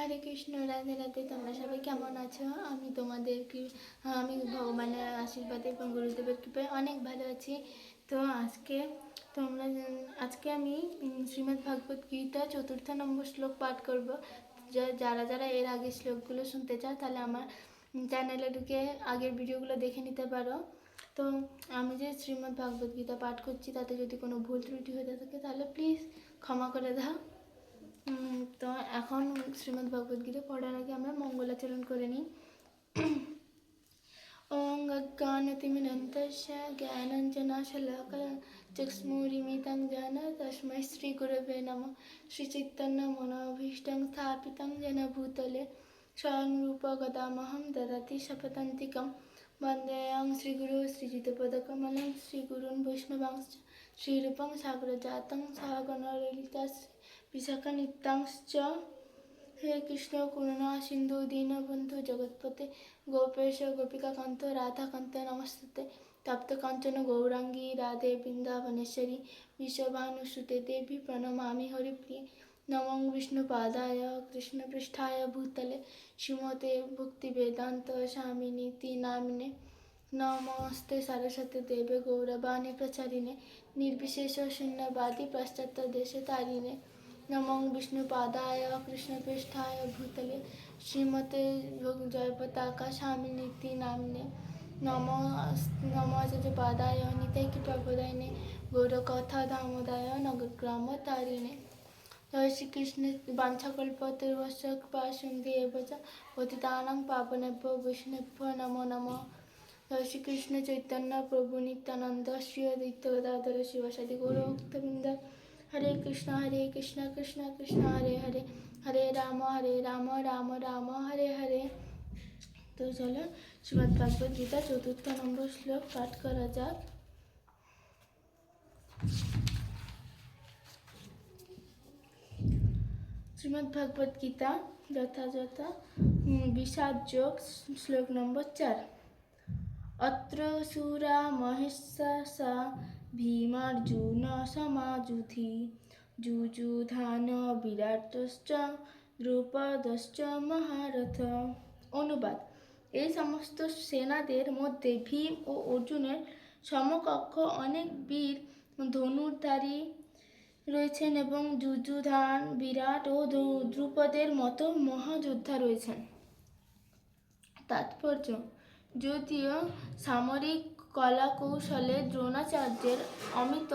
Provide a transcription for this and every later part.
হরে কৃষ্ণ, রাধে রাধে, তোমরা সবাই কেমন আছো? আমি তোমাদের কি, আমি ভগবানের আশীর্বাদে এবং গুরুদেবের কৃপায় অনেক ভালো আছি। তো আজকে তোমরা আজকে আমি শ্রীমদ্ ভাগবত গীতা চতুর্থ নম্বর শ্লোক পাঠ করব। যারা যারা এর আগের শ্লোকগুলো শুনতে চাও, তাহলে আমার চ্যানেলে ঢুকে আগের ভিডিওগুলো দেখে নিতে পারো। তো আমি যে শ্রীমদ্ ভাগবত গীতা পাঠ করছি, তাতে যদি কোনো ভুল ত্রুটি হয়ে থাকে, তাহলে প্লিজ ক্ষমা করে দাও। তো এখন শ্রীমদ ভগবত গীতা পড়ার আগে আমরা মঙ্গলাচরণ করে নিই। অঙ্গজ্ঞানতিমিনন্তস্য জ্ঞানাঞ্জনাশলক চক্ষ্মিমিতং জান, তস্মৈ শ্রীগুরবে নম। শ্রীচিত্তন্ন মনোভীষ্টং স্থাপিতং জনভূতলে স্বয়ং রূপগদামহং দদতি শপতান্তিকম বন্দেয়ং শ্রীগুরু বৈষ্ণবাংশ, শ্রীরূপং সাগরজাতং সহগণলিতা বিশাখা নিত্যাংশ হে কৃষ্ণ করুণা সিন্ধু দীনবন্ধু জগৎপতি গোপেশ গোপিকাকান্ত রাধাকান্ত নমস্তে তপ্ত কাঞ্চন গৌরাঙ্গী রাধে বৃন্দাবনেশ্বরী বিশ্বভানুসুতে দেবী প্রণমামি হরিপ্রিয় নমং বিষ্ণুপাদায় কৃষ্ণপৃষ্ঠায় ভূতলে শ্রীমতে ভক্তি ভক্তিবেদান্ত স্বামিনীতি নামিনে নমস্তে সরস্বতী দেবে গৌরবাণী প্রচারিণে নির্বিশেষ শূন্যবাদী পাশ্চাত্য দেশে তারিণে নমং বিষ্ণুপাদায় কৃষ্ণপৃষ্ঠায় ভূতলে শ্রীমতে জয়পতাকা স্বামিনীতি নামিনে নম নম পাদায় নিতাই গৌরকথা দামোদায় নগরগ্রাম তারিণে জয় শ্রীকৃষ্ণ বাঞ্ছাকল্পতর্বশ কৃপা সিন্ধি এবচ পতিতানাং পাবনেভ্য বৈষ্ণভ্য নমো নমঃ জয় শ্রীকৃষ্ণ চৈতন্য প্রভু নিত্যানন্দ শ্রী গদাধর শিবসাদি গৌরভক্তবৃন্দ হরে কৃষ্ণ হরে কৃষ্ণ কৃষ্ণ কৃষ্ণ, হরে হরে। হরে রাম হরে রাম রাম রাম, হরে হরে। তো চলো, শ্রীমদ ভাগবত গীতা চতুর্থ নম্বর শ্লোক পাঠ করা যাক। শ্রীমদ ভাগবত গীতা যথাযথ বিষাদ যোগ, শ্লোক নম্বর চার। অত্র সুরা মহেশা ভীমার্জুন সমাযুধি যুযুধান বিরাটশ্চ দ্রুপদশ্চ মহারথ। অনুবাদ। এই সমস্ত সেনাদের মধ্যে ভীম ও অর্জুনের সমকক্ষ অনেক বীর ধনুর্ধারী রয়েছেন এবং যুযুধান, বিরাট ও দ্রু- দ্রুপদের মতো মহাযোদ্ধা রয়েছেন। তাৎপর্য যদিও সামরিক কলা কৌশলে দ্রোণাচার্যের অমিত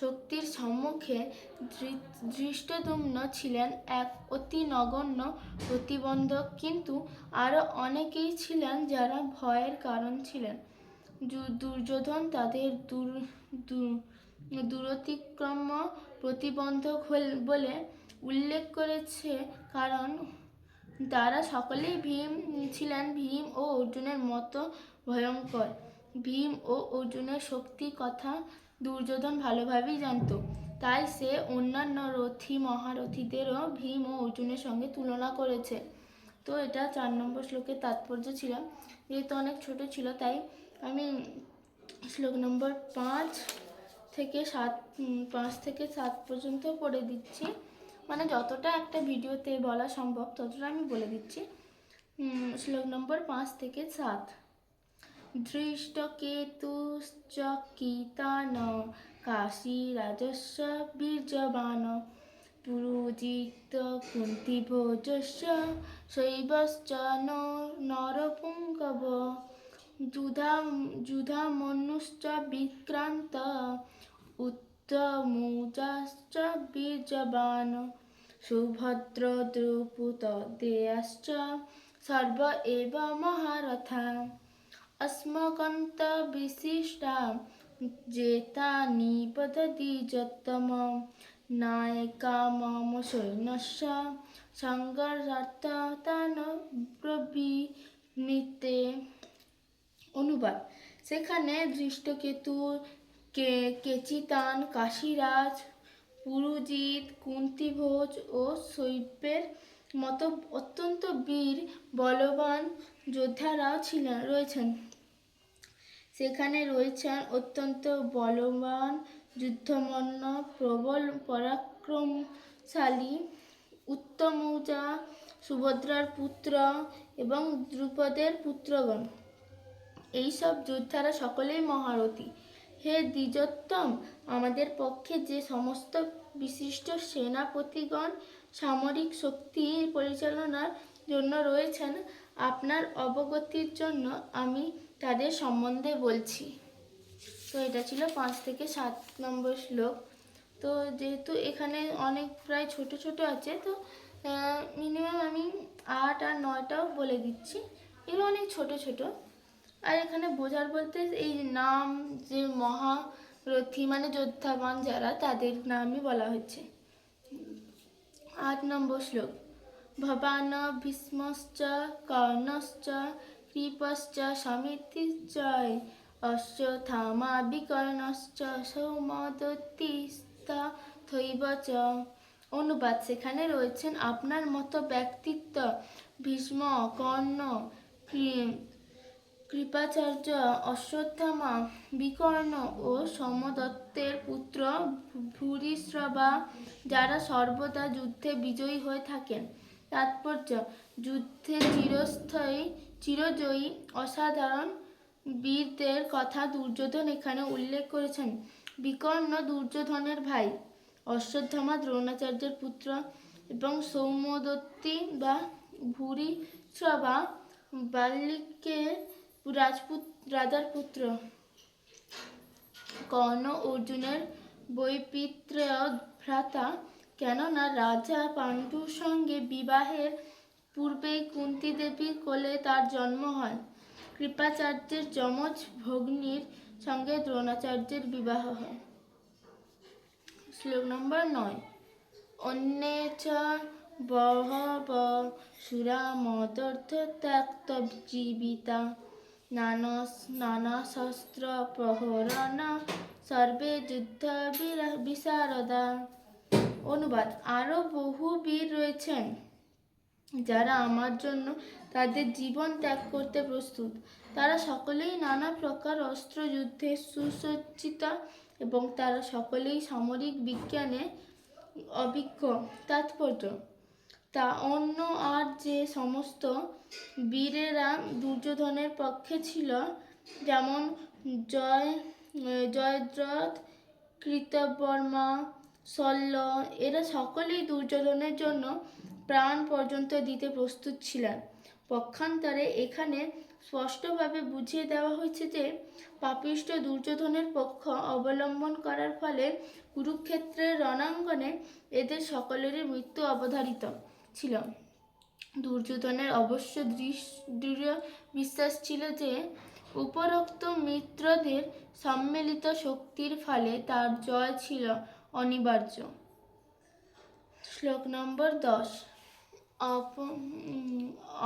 শক্তির সম্মুখে দৃষ্টদুম্ন ছিলেন এক অতি নগণ্য প্রতিবন্ধক, কিন্তু আরও অনেকেই ছিলেন যারা ভয়ের কারণ ছিলেন। দুর্যোধন তাদের দূর দূরতিক্রম প্রতিবন্ধক হল বলে উল্লেখ করেছে, কারণ তারা সকলেই ভীম ছিলেন। ভীম ও অর্জুনের মতো ভয়ঙ্কর। ভীম ও অর্জুনের শক্তি কথা দুর্যোধন ভালোভাবেই জানত। তাই সে অন্যান্য রথী, মহারথীদেরও ভীম ও অর্জুনের সঙ্গে তুলনা করেছে। তো এটা চার নম্বর শ্লোকের তাৎপর্য ছিল। যেহেতু অনেক ছোট ছিল, তাই আমি শ্লোক নম্বর পাঁচ থেকে সাত পাঁচ থেকে সাত পর্যন্ত পড়ে দিচ্ছি। মানে যতটা একটা ভিডিওতে বলা সম্ভব, ততটা আমি বলে দিচ্ছি। শ্লোক নম্বর পাঁচ থেকে সাত। ধৃষ্টকেতুশ্চ কীতান কাশী রাজস্ব বীর্যবান। পুরুজিত কুন্তিভোজস্য শৈবশ্চ নরপুঙ্গব। যুধা যুধামনুশ্চ বিক্রান্ত। উত্তমুজাশ্চ বীর্যবান সুভদ্র দ্রৌপদেয়াশ্চ সর্ব এব মহারথা अस्मकन्त विशिष्टा जेतानि वदति যত্তম নায়িকা মম সৈন্যস্য সংঘর্ষার্থান প্রবৃত্তে অনুবাদ সেখানে দৃষ্টকেতু কে কেচিতান, কাশীরাজ, পুরুজিৎ, কুন্তিভোজ ও শৈব্যের মতো অত্যন্ত বীর, বলবান যোদ্ধারাও ছিলেন, রয়েছেন। সেখানে রয়েছেন অত্যন্ত বলবান যুদ্ধমন্ন প্রবল, পরাক্রমশালী, উত্তমৌজা, সুভদ্রার পুত্র এবং দ্রুপদের পুত্রগণ। এইসব যোদ্ধারা সকলেই মহারথী। হে দ্বিজোত্তম, আমাদের পক্ষে যে সমস্ত বিশিষ্ট সেনাপতিগণ সামরিক শক্তি পরিচালনার জন্য রয়েছেন, আপনার অবগতির জন্য আমি তাদের সম্বন্ধে বলছি। তো এটা ছিল পাঁচ থেকে সাত নম্বর শ্লোক। তো যেহেতু এখানে অনেক প্রায় ছোট ছোট আছে, তো মিনিমাম আমি আট আর নয়টাও বলে দিচ্ছি। এগুলো অনেক ছোট ছোট। আর এখানে বোঝার বলতে এই নাম যে মহারথী মানে যোদ্ধাবান যারা, তাদের নামই বলা হচ্ছে। আট নম্বর শ্লোক। ভবান ভীষ্মশ্চ, কর্ণশ্চ, কৃপশ্চ সমিতিশ্চয় অশ্বথামা বিকর্ণশ্চ সৌমদত্তিস্তা থৈব চ। অনুবাদ সেখানে রয়েছেন, আপনার মতো ব্যক্তিত্ব, ভীষ্ম, কর্ণ কৃপাচার্য অশ্বত্থামা, বিকর্ণ ও সমদত্তের পুত্র ভূরিশ্রবা যারা সর্বদা যুদ্ধে বিজয়ী হয়ে থাকেন। তাৎপর্য, যুদ্ধে চিরস্থায়ী, চিরজয়ী, অসাধারণ বীরদের কথা দুর্যোধন এখানে উল্লেখ করেছেন। বিকর্ণ দুর্যোধনের ভাই অশ্বত্থামা দ্রোণাচার্যের পুত্র এবং সৌমদত্তি বা ভূরিশ্রবা বাল্লিকের রাজপুত রাজার পুত্র কর্ণ অর্জুনের বৈপিত্র ভ্রাতা কেননা রাজা পাণ্ডুর সঙ্গে বিবাহের পূর্বেই কুন্তি দেবীর কোলে তার জন্ম হয়। কৃপাচার্যের যমজ ভগ্নির সঙ্গে দ্রোণাচার্যের বিবাহ হয়। শ্লোক নম্বর নয়। অন্যে চ বহব সুরা মদর্থ ত্যক্ত জীবিতা। নানস নানা শস্ত্র প্রহরণ সর্বে যুদ্ধ বিশারদা। অনুবাদ। আরও বহু বীর রয়েছেন যারা আমার জন্য তাদের জীবন ত্যাগ করতে প্রস্তুত। তারা সকলেই নানা প্রকার অস্ত্র যুদ্ধে সুসজ্জিত এবং তারা সকলেই সামরিক বিজ্ঞানে অভিজ্ঞ। তাৎপর্য তা অন্য আর যে সমস্ত বীরেরা দুর্যোধনের পক্ষে ছিল, যেমন জয়, জয়দ্রথ, কৃতবর্মা শল্য এরা সকলেই দুর্যোধনের জন্য প্রাণ পর্যন্ত দিতে প্রস্তুত ছিলেন। পক্ষান্তরে এখানে স্পষ্টভাবে বুঝিয়ে দেওয়া হয়েছে যে পাপিষ্ঠ দুর্যোধনের পক্ষ অবলম্বন করার ফলে কুরুক্ষেত্রের রণাঙ্গনে এদের সকলেরই মৃত্যু অবধারিত। ছিল। দুর্যোধনের অবশ্য দৃঢ় বিশ্বাস ছিল যে, উপরোক্ত মিত্রদের সম্মিলিত শক্তির ফলে তার জয় ছিল অনিবার্য। শ্লোক নম্বর দশ। অপ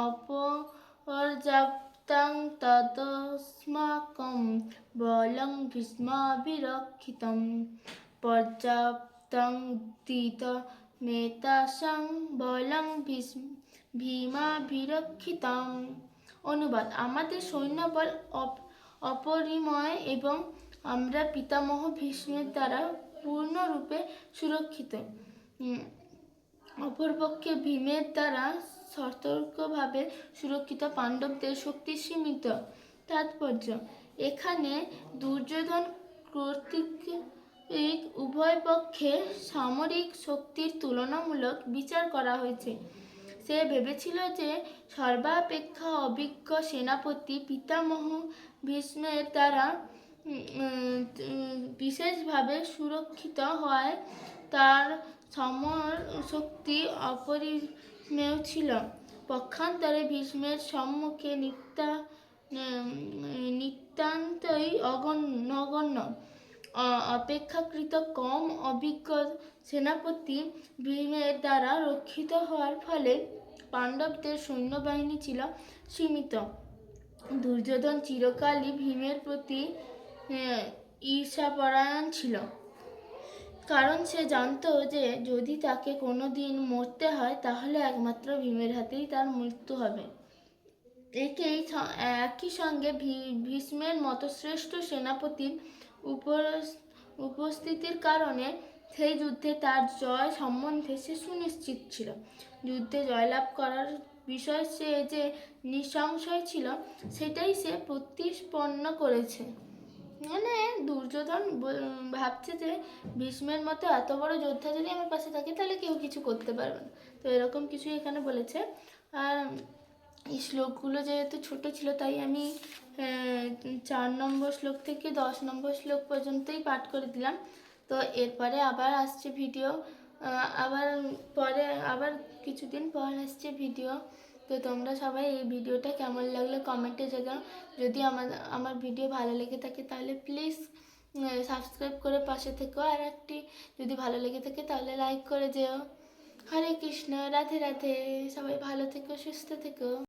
অপর্যাপ্তাং তদস্মাকম বলং ভীষ্মাভিরক্ষিতম। পর্যাপ্তং দিত মেতাসাং বলং ভীষ্ম ভীমাভিরক্ষিতম অনুবাদ, আমাদের সৈন্যবল অপ- অপরিময় এবং আমরা পিতামহ ভীষ্মের দ্বারা পূর্ণরূপে সুরক্ষিত। অপরপক্ষে ভীমের দ্বারা সতর্কভাবে সুরক্ষিত পাণ্ডবদের শক্তি সীমিত। তাৎপর্য, এখানে দুর্যোধন কর্তৃক উভয় পক্ষে সামরিক শক্তির তুলনামূলক বিচার করা হয়েছে। সে ভেবেছিল যে সর্বাপেক্ষা অভিজ্ঞ সেনাপতি পিতামহ ভীষ্মের দ্বারা বিশেষভাবে সুরক্ষিত হয় তার সমর শক্তি অপরিমেয় ছিল। পক্ষান্তরে ভীষ্মের সম্মুখে নিত্যা নিতান্তই অগণ্য অপেক্ষাকৃত কম অভিজ্ঞ সেনাপতি ভীমের দ্বারা রক্ষিত হওয়ার ফলে পাণ্ডবদের সৈন্যবাহিনী ছিল সীমিত। দুর্যোধন চিরকালই ভীমের প্রতি ঈর্ষাপরায়ণ ছিল। কারণ সে জানতো যে যদি তাকে কোনো দিন মরতে হয়, তাহলে একমাত্র ভীমের হাতেই তার মৃত্যু হবে। একেই একই সঙ্গে ভীষ্মের মতো শ্রেষ্ঠ সেনাপতির উপস্থিতির কারণে সেই যুদ্ধে তার জয় সম্বন্ধে সে সুনিশ্চিত ছিল। যুদ্ধে জয়লাভ করার বিষয় সে যে নিঃসংশয় ছিল, সেটাই সে প্রতিস্পন্ন করেছে। মানে দুর্যোধন ভাবছে যে ভীষ্মের মতো এত বড় যোদ্ধা যদি আমার পাশে থাকে, তাহলে কেউ কিছু করতে পারবে না। তো এরকম কিছুই এখানে বলেছে। আর এই শ্লোকগুলো যেহেতু ছোট ছিল, তাই আমি চার নম্বর শ্লোক থেকে দশ নম্বর শ্লোক পর্যন্তই পাঠ করে দিলাম। তো এরপরে আবার আসছে ভিডিও আবার পরে, আবার কিছুদিন পর আসছে ভিডিও। তো তোমরা সবাই এই ভিডিওটা কেমন লাগল কমেন্টে জানাও। যদি আমার আমার ভিডিও ভালো লেগে থাকে তাহলে প্লিজ সাবস্ক্রাইব করে পাশে থেকো। আর একটি যদি ভালো লেগে থাকে তাহলে লাইক করে যেও। হরে কৃষ্ণ, রাধে রাধে, সবাই ভালো থেকো, সুস্থ থেকো।